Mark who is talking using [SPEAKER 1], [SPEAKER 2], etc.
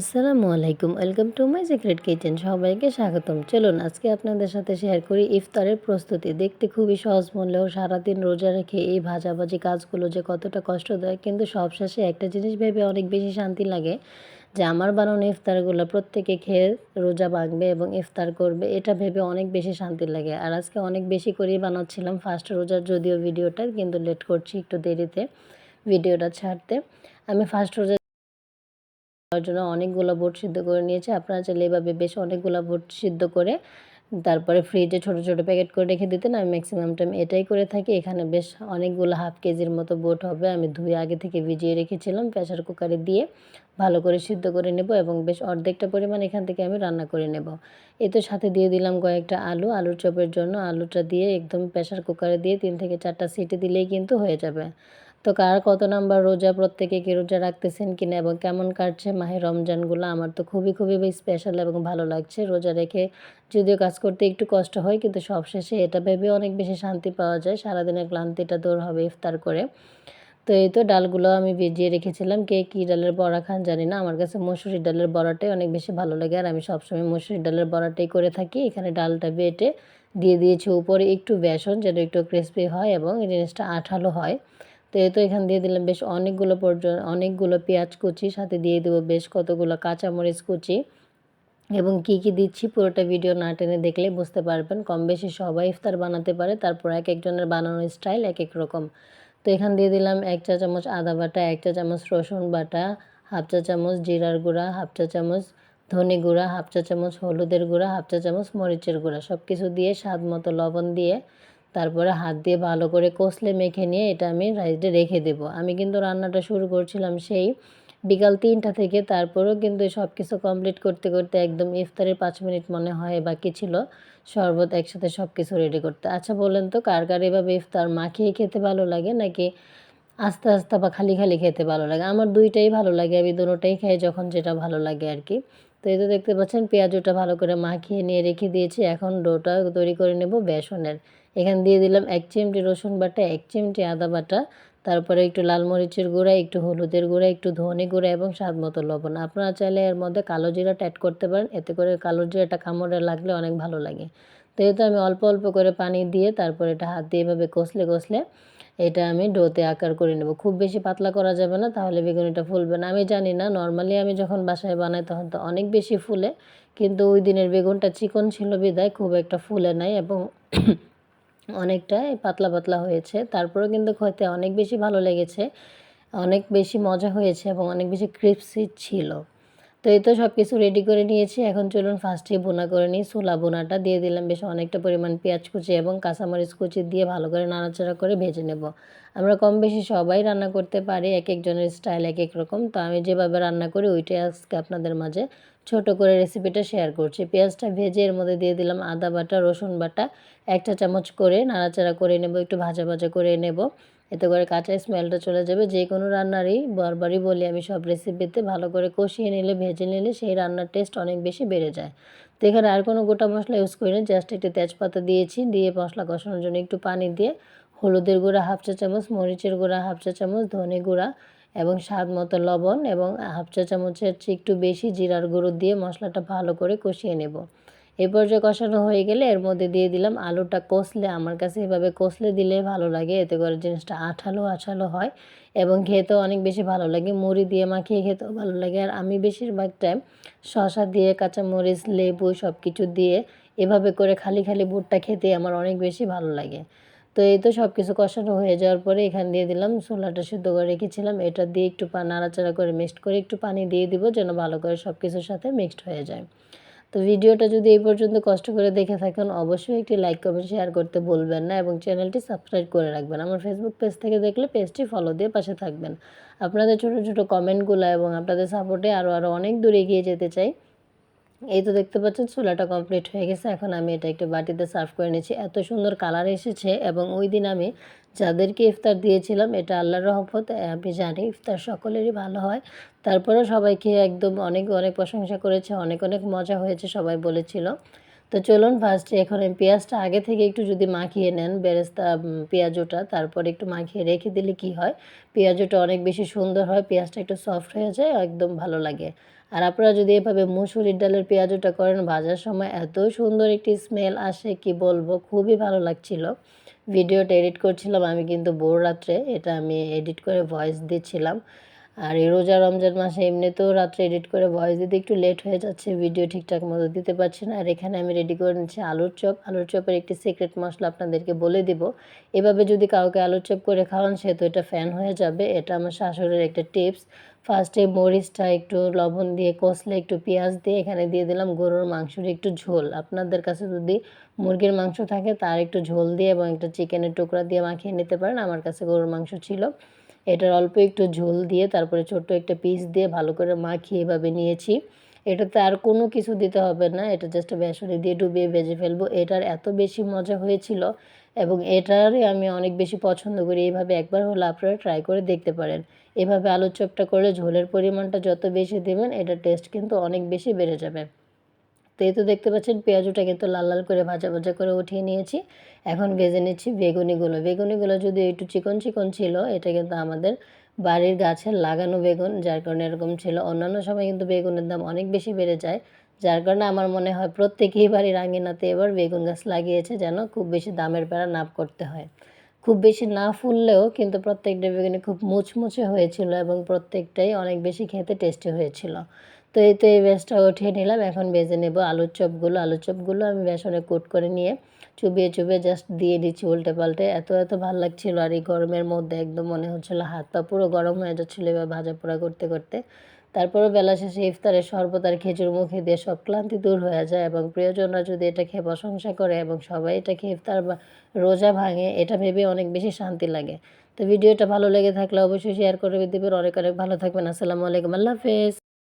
[SPEAKER 1] আসসালামু আলাইকুম, welcome to my secret kitchen. সবাইকে স্বাগতম। চলুন আজকে আপনাদের সাথে শেয়ার করি ইফতারের প্রস্তুতি। দেখতে খুবই সহজ মূল্যেও সারাদিন রোজা রেখে এই ভাজাভাজি কাজগুলো যে কতটা কষ্টদায়ক, কিন্তু সবশেষে একটা জিনিস ভেবে অনেক বেশি শান্তি লাগে যে আমার বানানো ইফতারগুলো প্রত্যেকে খেয়ে রোজা ভাঙবে এবং ইফতার করবে। এটা ভেবে অনেক বেশি শান্তি লাগে। আর আজকে অনেক বেশি করেই বানাচ্ছিলাম ফার্স্ট রোজার যদিও ভিডিওটা, কিন্তু লেট করছি একটু দেরিতে ভিডিওটা ছাড়তে। আমি ফার্স্ট রোজা তার জন্য অনেকগুলো বুট সিদ্ধ করে নিয়েছি। আপনারা চাইলে এভাবে বেশ অনেকগুলো বুট সিদ্ধ করে তারপরে ফ্রিজে ছোট ছোট প্যাকেট করে রেখে দিতেন। আমি ম্যাক্সিমাম টাইম এটাই করে থাকি। এখানে বেশ অনেকগুলো হাফ কেজির মতো বোট হবে। আমি ধুয়ে আগে থেকে ভিজিয়ে রেখেছিলাম প্রেশার কুকারে দিয়ে। ভালো করে সিদ্ধ করে নেব এবং বেশ অর্ধেকটা পরিমাণ এখান থেকে আমি রান্না করে নেব। এতে সাথে দিয়ে দিলাম কয়েকটা আলু। আলুর চপের জন্য আলুটা দিয়ে একদম প্রেশার কুকারে দিয়ে তিন থেকে চারটা সিটি দিলেই কিন্তু হয়ে যাবে। তো কার কত নাম্বার রোজা প্রত্যেকে কি রোজা রাখতেছেন কিনা এবং কেমন কাটছে মাহে রমজানগুলো? আমার তো খুবই খুবই স্পেশাল এবং ভালো লাগছে রোজা রেখে। যদিও কাজ করতে একটু কষ্ট হয়, কিন্তু সবশেষে এটা ভেবে অনেক বেশি শান্তি পাওয়া যায়। সারাদিনের ক্লান্তিটা দূর হবে ইফতার করে। তো এই তো ডালগুলো আমি ভিজিয়ে রেখেছিলাম। কে কী ডালের বড়া খান জানি না। আমার কাছে মসুরি ডালের বড়াটাই অনেক বেশি ভালো লাগে। আর আমি সবসময় মসুরি ডালের বড়াটাই করে থাকি। এখানে ডালটা বেটে দিয়ে দিয়েছি উপরে একটু বেসন যেন একটু ক্রিসপি হয় এবং এই জিনিসটা আঠালো হয়। তো এ তো এখান দিয়ে দিলাম বেশ অনেকগুলো পর্যন্ত, অনেকগুলো পেঁয়াজ কুচি, সাথে দিয়ে দেবো বেশ কতগুলো কাঁচামরিচ কুচি। এবং কি কি দিচ্ছি পুরোটা ভিডিও না টেনে দেখলে বুঝতে পারবেন। কম বেশি সবাই ইফতার বানাতে পারে, তারপর এক একজনের বানানোর স্টাইল এক এক রকম। তো এখান দিয়ে দিলাম এক চা চামচ আদা বাটা, এক চা চামচ রসুন বাটা, হাফ চা চামচ জিরার গুঁড়া, হাফ চা চামচ ধনে গুঁড়া, হাফ চা চামচ হলুদের গুঁড়া, হাফ চা চামচ মরিচের গুঁড়া। সব কিছু দিয়ে স্বাদ মতো লবণ দিয়ে তারপরে হাত দিয়ে ভালো করে কষলে মেখে নিয়ে এটা আমি রাইসে রেখে দেব। আমি কিন্তু রান্নাটা শুরু করছিলাম সেই বিকাল তিনটা থেকে, তারপরেও কিন্তু সব কিছু কমপ্লিট করতে করতে একদম ইফতারের পাঁচ মিনিট মনে হয় বাকি ছিল, শরবত একসাথে সব কিছু রেডি করতে। আচ্ছা বলেন তো কার কার এভাবে ইফতার মাখিয়ে খেতে ভালো লাগে নাকি আস্তে আস্তে বা খালি খালি খেতে ভালো লাগে? আমার দুইটাই ভালো লাগে, আমি দুটোটাই খাই যখন যেটা ভালো লাগে আর কি। তো এই তো দেখতে পাচ্ছেন, পেঁয়াজটা ভালো করে মাখিয়ে নিয়ে রেখে দিয়েছি। এখন ডোটা তৈরি করে নেব বেসনের। এখানে দিয়ে দিলাম এক চিমটি রসুন বাটা, এক চিমটি আদা বাটা, তারপরে একটু লাল মরিচের গুঁড়া, একটু হলুদের গুঁড়া, একটু ধনে গুঁড়া এবং স্বাদ মতো লবণ। আপনারা চাইলে এর মধ্যে কালো জিরাটা অ্যাড করতে পারেন, এতে করে কালো জিরাটা কামড়ে লাগলে অনেক ভালো লাগে। তো এই তো আমি অল্প অল্প করে পানি দিয়ে তারপর এটা হাত দিয়ে এভাবে কষলে কষলে এটা আমি ডোতে আকার করে নেব। খুব বেশি পাতলা করা যাবে না, তাহলে বেগুনিটা ফুলবে না। আমি জানি না নর্মালি আমি যখন বাসায় বানাই তখন তো অনেক বেশি ফুলে, কিন্তু ওই দিনের বেগুনটা চিকন ছিল বিদায়, খুব একটা ফুলে নাই এবং অনেকটাই পাতলা পাতলা হয়েছে। তারপরেও কিন্তু খেতে অনেক বেশি ভালো লেগেছে, অনেক বেশি মজা হয়েছে এবং অনেক বেশি ক্রিপসি ছিল। তো এই তো সব কিছু রেডি করে নিয়েছি। এখন চলুন ফার্স্টে বোনা করে নিই। ছোলা বোনাটা দিয়ে দিলাম বেশ অনেকটা পরিমাণ পেঁয়াজ কুচি এবং কাঁচামরিচ কুচি দিয়ে ভালো করে নাড়াচাড়া করে ভেজে নেব। আমরা কম বেশি সবাই রান্না করতে পারি, এক একজনের স্টাইল এক এক রকম। তো আমি যেভাবে রান্না করি, ওইটাই আজকে আপনাদের মাঝে ছোট করে রেসিপিটা শেয়ার করছি। পেঁয়াজটা ভেজে এর মধ্যে দিয়ে দিলাম আদা বাটা, রসুন বাটা। একটা চামচ করে নাড়াচাড়া করে নেব, একটু ভাজা ভাজা করে নেব। এতে করে কাঁচা স্মেলটা চলে যাবে। যে কোনো রান্নারই বারবারই বলি আমি, সব রেসিপিতে ভালো করে কষিয়ে নিলে, ভেজে নিলে সেই রান্নার টেস্ট অনেক বেশি বেড়ে যায়। তো এখানে আর কোনো গোটা মশলা ইউজ করি না জাস্ট একটু তেজপাতা দিয়েছি, দিয়ে মশলা কষানোর জন্য একটু পানি দিয়ে হলুদের গুঁড়া হাফ চা চামচ, মরিচের গুঁড়া হাফ চা চামচ, ধনে গুঁড়া এবং স্বাদ মতো লবণ এবং হাফ চা চামচের চেয়ে একটু বেশি জিরার গুঁড়ো দিয়ে মশলাটা ভালো করে কষিয়ে নেব। এই পর্যায়ে কষানো হয়ে গেলে এর মধ্যে দিয়ে দিলাম আলুটা কষলে, আমার কাছে এভাবে কষলে দিলে ভালো লাগে। এতে করে জিনিসটা আঠালো আঠালো হয় এবং খেতেও অনেক বেশি ভালো লাগে। মুড়ি দিয়ে মাখিয়ে খেতেও ভালো লাগে। আর আমি বেশিরভাগ টাইম শশা দিয়ে কাঁচা মরিচ লেবু সব কিছু দিয়ে এভাবে করে খালি খালি বুটটা খেতে আমার অনেক বেশি ভালো লাগে। তো এই তো সব কিছু কষানো হয়ে যাওয়ার পরে এখানে দিয়ে দিলাম ছোলাটা সিদ্ধ করে রেখেছিলাম। এটা দিয়ে একটু নাড়াচাড়া করে মিক্সড করে একটু পানি দিয়ে দিব যেন ভালো করে সব কিছুর সাথে মিক্সড হয়ে যায়। তো ভিডিওটা যদি এই পর্যন্ত কষ্ট করে দেখে থাকেন, অবশ্যই একটি লাইক কমেন্ট শেয়ার করতে বলবেন না এবং চ্যানেলটি সাবস্ক্রাইব করে রাখবেন। আমার ফেসবুক পেজ থেকে দেখলে পেজটি ফলো দিয়ে পাশে থাকবেন। আপনাদের ছোটো ছোটো কমেন্টগুলো এবং আপনাদের সাপোর্টে আরও আরও অনেক দূর এগিয়ে যেতে চাই। এই তো দেখতে পাচ্ছেন চুলাটা কমপ্লিট হয়ে গেছে। এখন আমি এটা একটু বাটিতে সার্ভ করে নিচ্ছি। এত সুন্দর কালার এসেছে এবং ওই দিন আমি যাদেরকে ইফতার দিয়েছিলাম, এটা আল্লাহর রহমত, আমি জানি ইফতার সকলেরই ভালো হয়। তারপরেও সবাইকে একদম অনেক অনেক প্রশংসা করেছে, অনেক অনেক মজা হয়েছে সবাই বলেছিল। তো চলুন ফার্স্টে এখন পেঁয়াজটা আগে থেকে একটু যদি মাখিয়ে নেন, বেরেস্তা পেঁয়াজটা, তারপরে একটু মাখিয়ে রেখে দিলে কি হয়? পেঁয়াজটা অনেক বেশি সুন্দর হয়, পেঁয়াজটা একটু সফট হয়ে যায়, একদম ভালো লাগে। আর আপনারা যদি এভাবে মুসুরির ডালের পেঁয়াজুটা করেন, ভাজার সময় এত সুন্দর একটি স্মেল আসে, কি বলব, খুবই ভালো লাগছিল। ভিডিওটা এডিট করছিলাম আমি কিন্তু ভোর রাত্রে, এটা আমি এডিট করে ভয়েস দিচ্ছিলাম। আর এই রোজা রমজান মাসে এমনিতেও রাত্রে এডিট করে ভয়েস দিতে একটু লেট হয়ে যাচ্ছে, ভিডিও ঠিকঠাক মতো দিতে পারছি না। আর এখানে আমি রেডি করে নিচ্ছি আলুর চপ। আলুর চপের একটি সিক্রেট মশলা আপনাদেরকে বলে দিব। এভাবে যদি কাউকে আলুর চপ করে খাওয়ান, সে তো এটা ফ্যান হয়ে যাবে। এটা আমার শাশুড়ির একটা টিপস ফার্স্টে মরিচটা একটু লবণ দিয়ে কষলে একটু পেঁয়াজ দিয়ে এখানে দিয়ে দিলাম গরুর মাংসের একটু ঝোল। আপনাদের কাছে যদি মুরগির মাংস থাকে তার একটু ঝোল দিয়ে এবং একটা চিকেনের টুকরা দিয়ে মাখিয়ে নিতে পারেন। আমার কাছে গরুর মাংস ছিল। এটার অল্প একটু ঝোল দিয়ে তারপরে ছোট্ট একটা পিস দিয়ে ভালো করে মাখিয়ে এভাবে নিয়েছি। এটাতে আর কোনো কিছু দিতে হবে না। এটা জাস্ট বেসনে দিয়ে ডুবিয়ে ভেজে ফেলব। এটার এত বেশি মজা হয়েছিল এবং এটারই আমি অনেক বেশি পছন্দ করি। এইভাবে একবার হলে আপনারা ট্রাই করে দেখতে পারেন। এভাবে আলুর চপটা করে ঝোলের পরিমাণটা যত বেশি দেবেন এটার টেস্ট কিন্তু অনেক বেশি বেড়ে যাবে। তো এই তো দেখতে পাচ্ছেন, পেঁয়াজুটা কিন্তু লাল লাল করে ভাজা ভাজা করে উঠিয়ে নিয়েছি। এখন ভেজে নিচ্ছি বেগুনিগুলো। বেগুনিগুলো যদি একটু চিকন চিকন ছিল, এটা কিন্তু আমাদের বাড়ির গাছের লাগানো বেগুন, যার কারণে এরকম ছিল। অন্যান্য সময় কিন্তু বেগুনের দাম অনেক বেশি বেড়ে যায়। যার কারণে আমার মনে হয় প্রত্যেকেই বাড়ির আঙিনাতে এবার বেগুন গাছ লাগিয়েছে যেন খুব বেশি দামের বেড়া নাপ করতে হয়। খুব বেশি না ফুললেও কিন্তু প্রত্যেকটা বেগুনি খুব মুচমুচে হয়েছিল এবং প্রত্যেকটাই অনেক বেশি খেতে টেস্টি হয়েছিল। তো এই তো এই বেসটা উঠিয়ে নিলাম, এখন বেজে নেব আলুর চপগুলো। আলুর চপগুলো আমি বেসনে কোট করে নিয়ে চুবিয়ে চুবিয়ে জাস্ট দিয়ে দিচ্ছি উল্টে পাল্টে এত এত ভালো লাগছিল আর এই গরমের মধ্যে একদম মনে হচ্ছিল হাত পা পুরো গরম হয়ে যাচ্ছিল এবার ভাজা পোড়া করতে করতে। তারপরে বেলা শেষে ইফতারে শরবত আর খেজুর মুখে দিয়ে সব ক্লান্তি দূর হয়ে যায় এবং প্রিয়জনরা যদি এটা খেয়ে প্রশংসা করে এবং সবাই এটা খেয়ে ইফতার বা রোজা ভাঙে, এটা ভেবে অনেক বেশি শান্তি লাগে। তো ভিডিওটা ভালো লেগে থাকলে অবশ্যই শেয়ার করে দেবেন। অনেক অনেক ভালো থাকবেন। আসসালামু আলাইকুম। আল্লাহ হাফেজ।